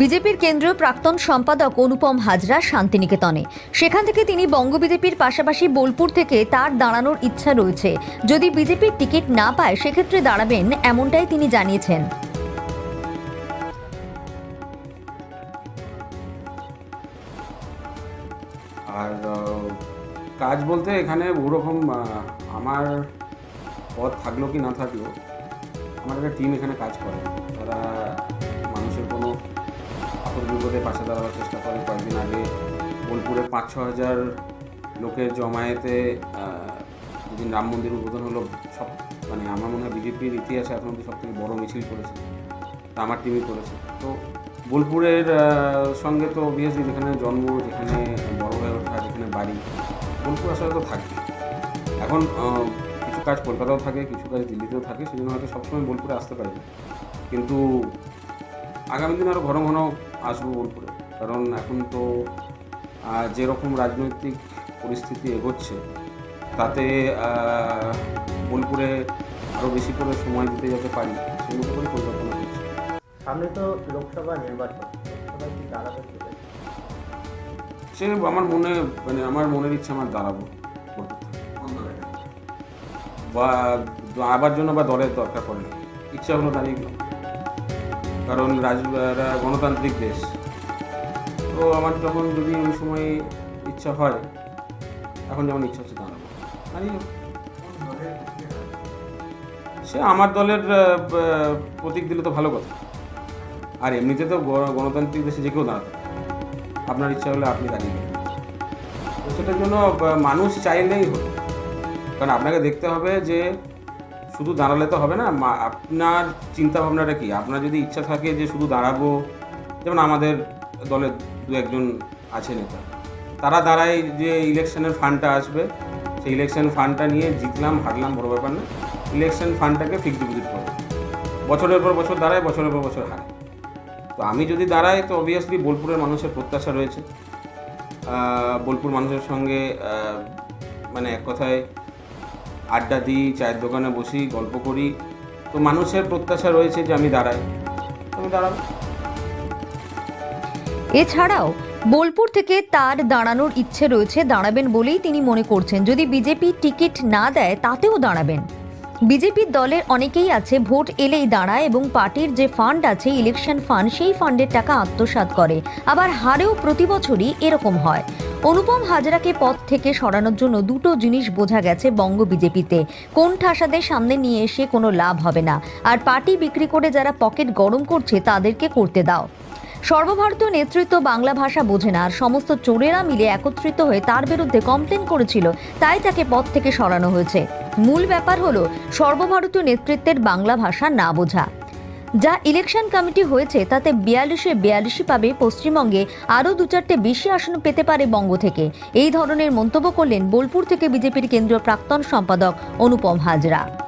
বিজেপির কেন্দ্রীয় প্রাক্তন সম্পাদক অনুপম হাজরা শান্তিনিকেতনে। সেখান থেকে তিনি বঙ্গ বিজেপির পাশাপাশি বোলপুর থেকে তার দাঁড়ানোর ইচ্ছা রয়েছে। যদি বিজেপির টিকিট না পায়, সেক্ষেত্রে দাঁড়াবেন, এমনটাই তিনি জানিয়েছেন। আর কাজ বলতে এখানে ওরকম আমার পদ থাকল কি না থাকল, আমার একটা টিম এখানে কাজ করে। তারা আপদ বিপদে পাশে দাঁড়াবার চেষ্টা করে। কয়েকদিন আগে বোলপুরে পাঁচ, ছ হাজার লোকের জমায়েতে যেদিন রাম মন্দির উদ্বোধন হলো, সব মানে আমার মনে হয় বিজেপির ইতিহাসে এখন অব্দি সব থেকে বড় মিছিল করেছে, তা আমার টিমই করেছে। তো বোলপুরের সঙ্গে তো অবভিয়াসলি যেখানে জন্ম, যেখানে বড় হয়ে ওঠা, যেখানে বাড়ি, বোলপুর আসলে তো থাকবে এখন কিছু কাজ কলকাতাও থাকে, কিছু কাজ দিল্লিতেও থাকে, সেজন্য হয়তো সবসময় বোলপুরে আসতে পারি কিন্তু আগামী দিন আরও ঘন ঘন আসব বোলপুরে। কারণ এখন তো যেরকম রাজনৈতিক পরিস্থিতি এগোচ্ছে তাতে বোলপুরে আরও বেশি করে সময় দিতে যেতে পারি সেই মতো করে পরিকল্পনা করছি। সামনে তো লোকসভা নির্বাচন লোকসভায় কি দাঁড়াবে সে আমার মনে মানে আমার মনের ইচ্ছা আমার দাঁড়াবো। বা আবার জন্য বা দলের দরকার পড়ে ইচ্ছা হলো দাঁড়িয়ে কারণ রাজ গণতান্ত্রিক দেশ। তো আমার যখন যদি ওই সময় ইচ্ছা হয়, এখন যেমন ইচ্ছা হচ্ছে দাঁড়াবো দাঁড়িয়ে সে আমার দলের প্রতীক দিলে তো ভালো কথা। আর এমনিতে তো গণতান্ত্রিক দেশে যে কেউ দাঁড়াতে আপনার ইচ্ছা হলে আপনি দাঁড়িয়ে সেটার জন্য মানুষ চাইলেই হলো কারণ আপনাকে দেখতে হবে যে শুধু দাঁড়ালে তো হবে না আপনার চিন্তা ভাবনাটা কি? আপনার যদি ইচ্ছা থাকে যে শুধু দাঁড়াবো, যেমন আমাদের দলের দু একজন আছে নেতা, তারা দাঁড়ায় যে ইলেকশনের ফান্ডটা আসবে, সেই ইলেকশন ফান্ডটা নিয়ে জিতলাম, হারলাম, বড় ব্যাপার না ইলেকশন ফান্ডটাকে ফিক্সড ডিপোজিট করব। বছরের পর বছর দাঁড়ায়, বছরের পর বছর হারে তো আমি যদি দাঁড়াই, তো অবভিয়াসলি বোলপুরের মানুষের প্রত্যাশা রয়েছে। বোলপুর মানুষের সঙ্গে মানে এক কথায় আড্ডা দিই, চায়ের দোকানে বসি, গল্প করি। তো মানুষের প্রত্যাশা রয়েছে যে আমি দাঁড়াই। তো আমি দাঁড়াবো এছাড়াও, বোলপুর থেকে তার দাঁড়ানোর ইচ্ছে রয়েছে দাঁড়াবেন বলেই তিনি মনে করছেন। যদি বিজেপি টিকিট না দেয়, তাতেও দাঁড়াবেন। বিজেপির দলের অনেকেই আছে, ভোট এলেই দাঁড়ায় এবং পার্টির যে ফান্ড আছে, ইলেকশন ফান্ড, সেই ফান্ডের টাকা আত্মসাৎ করে। আবার হারেও প্রতি বছরই এরকম হয়। অনুপম হাজরাকে পদ থেকে সরানোর জন্য দুটো জিনিস বোঝা গেছে বঙ্গ বিজেপিতে। কোন ঠাসাদের সামনে নিয়ে এসে কোনো লাভ হবে না। আর পার্টি বিক্রি করে যারা পকেট গরম করছে, তাদেরকে করতে দাও। সর্বভারতীয় নেতৃত্ব বাংলা ভাষা বোঝে না। আর সমস্ত চোরেরা মিলে একত্রিত হয়ে তার বিরুদ্ধে কমপ্লেন করেছিল। তাই তাকে পদ থেকে সরানো হয়েছে। মূল ব্যাপার হলো, সর্বভারতীয় নেতৃত্বের বাংলা ভাষা না বোঝা। যা ইলেকশন কমিটি হয়েছে, তাতে বিয়াল্লিশে বিয়াল্লিশই পাবে পশ্চিমবঙ্গে। আরও দু চারটে বেশি আসন পেতে পারে বঙ্গ থেকে। এই ধরনের মন্তব্য করলেন বোলপুর থেকে বিজেপির কেন্দ্রীয় প্রাক্তন সম্পাদক অনুপম হাজরা।